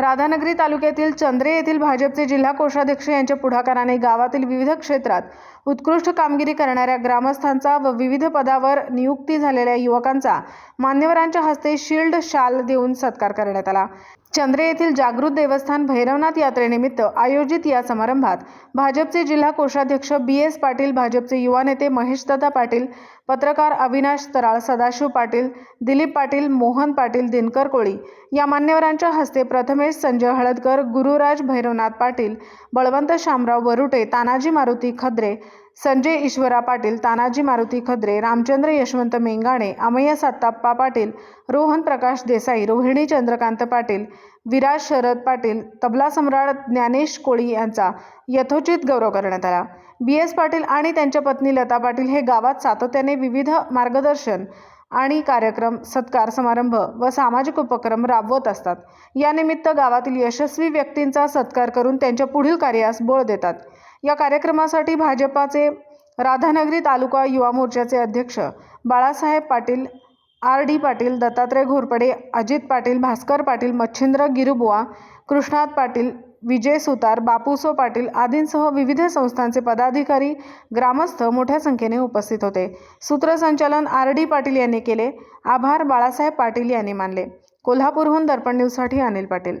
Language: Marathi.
राधानगरी तालुक्यातील चंद्रे येथील भाजपचे जिल्हा कोषाध्यक्ष यांच्या पुढाकाराने गावातील विविध क्षेत्रात उत्कृष्ट कामगिरी करणाऱ्या ग्रामस्थांचा व विविध पदावर नियुक्ती झालेल्या युवकांचा मान्यवरांच्या हस्ते शिल्ड शाल देऊन सत्कार करण्यात आला. चंद्रे येथील जागृत देवस्थान भैरवनाथ यात्रेनिमित्त आयोजित या समारंभात भाजपचे जिल्हा कोषाध्यक्ष बी एस पाटील भाजपचे युवा नेते महेशदादा पाटील पत्रकार अविनाश तराळ सदाशिव पाटील दिलीप पाटील मोहन पाटील दिनकर कोळी या मान्यवरांच्या हस्ते प्रथमेश संजय हळदकर गुरुराज भैरवनाथ पाटील बळवंत शामराव वरुटे तानाजी मारुती खद्रे संजय ईश्वरा पाटील तानाजी मारुती खद्रे रामचंद्र यशवंत मेंगाणे अमय साताप्पा पाटील रोहन प्रकाश देसाई रोहिणी चंद्रकांत पाटील विराज शरद पाटील तबला सम्राट ज्ञानेश कोळी यांचा यथोचित गौरव करण्यात आला. बी. एस. पाटील आणि त्यांच्या पत्नी लता पाटील हे गावात सातत्याने विविध मार्गदर्शन आणि कार्यक्रम सत्कार समारंभ व सामाजिक उपक्रम राबवत असतात. यानिमित्त गावातील यशस्वी व्यक्तींचा सत्कार करून त्यांच्या पुढील कार्यास बळ देतात. या कार्यक्रमासाठी भाजपाचे राधानगरी तालुका युवा मोर्चाचे अध्यक्ष बाळासाहेब पाटील आर डी पाटील दत्तात्रय घोरपडे अजित पाटील भास्कर पाटील मच्छिंद्र गिरुबुवा कृष्णात पाटील विजय सुतार बापूसो पाटील आदींसह विविध संस्थांचे पदाधिकारी ग्रामस्थ मोठ्या संख्येने उपस्थित होते. सूत्रसंचालन आर डी पाटील यांनी केले. आभार बाळासाहेब पाटील यांनी मानले. कोल्हापूरहून दर्पण न्यूजसाठी अनिल पाटील.